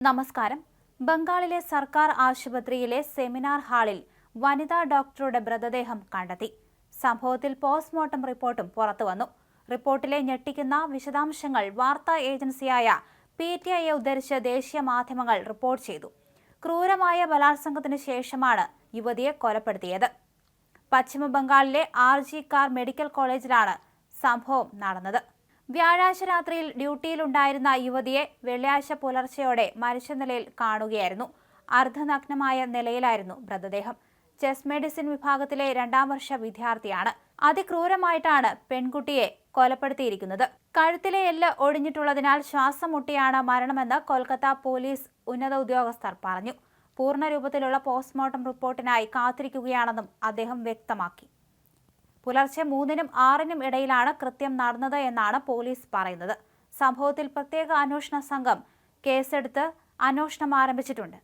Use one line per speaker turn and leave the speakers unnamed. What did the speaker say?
നമസ്കാരം. ബംഗാളിലെ സർക്കാർ ആശുപത്രിയിലെ സെമിനാർ ഹാളിൽ വനിതാ ഡോക്ടറുടെ മൃതദേഹം കണ്ടെത്തി. സംഭവത്തിൽ പോസ്റ്റ്മോർട്ടം റിപ്പോർട്ടും പുറത്തുവന്നു റിപ്പോർട്ടിലെ ഞെട്ടിക്കുന്ന വിശദാംശങ്ങൾ വാർത്താ ഏജൻസിയായ പി ടി ഐയെ ഉദ്ധരിച്ച് ദേശീയ മാധ്യമങ്ങൾ റിപ്പോർട്ട് ചെയ്തു. ക്രൂരമായ ബലാത്സംഗത്തിന് ശേഷമാണ് യുവതിയെ കൊലപ്പെടുത്തിയത്. പശ്ചിമ ബംഗാളിലെ ആർ ജി കാർ മെഡിക്കൽ കോളേജിലാണ് സംഭവം നടന്നത്. വ്യാഴാഴ്ച രാത്രിയിൽ ഡ്യൂട്ടിയിലുണ്ടായിരുന്ന യുവതിയെ വെള്ളിയാഴ്ച പുലർച്ചെയോടെ മരിച്ച നിലയിൽ കാണുകയായിരുന്നു. അർദ്ധനഗ്നമായ നിലയിലായിരുന്നു മൃതദേഹം. ചെസ് മെഡിസിൻ വിഭാഗത്തിലെ രണ്ടാം വർഷ വിദ്യാർത്ഥിയാണ്. അതിക്രൂരമായിട്ടാണ് പെൺകുട്ടിയെ കൊലപ്പെടുത്തിയിരിക്കുന്നത്. കഴുത്തിലെ എല്ല് ഒടിഞ്ഞിട്ടുള്ളതിനാൽ ശ്വാസം മുട്ടിയാണ് മരണമെന്ന് കൊൽക്കത്ത പോലീസ് ഉന്നത ഉദ്യോഗസ്ഥർ പറഞ്ഞു. പൂർണ രൂപത്തിലുള്ള പോസ്റ്റ്മോർട്ടം റിപ്പോർട്ടിനായി കാത്തിരിക്കുകയാണെന്നും അദ്ദേഹം വ്യക്തമാക്കി. പുലർച്ചെ മൂന്നിനും ആറിനും ഇടയിലാണ് കൃത്യം നടന്നത് എന്നാണ് പോലീസ് പറയുന്നത്. സംഭവത്തിൽ പ്രത്യേക അന്വേഷണ സംഘം കേസെടുത്ത് അന്വേഷണം ആരംഭിച്ചിട്ടുണ്ട്.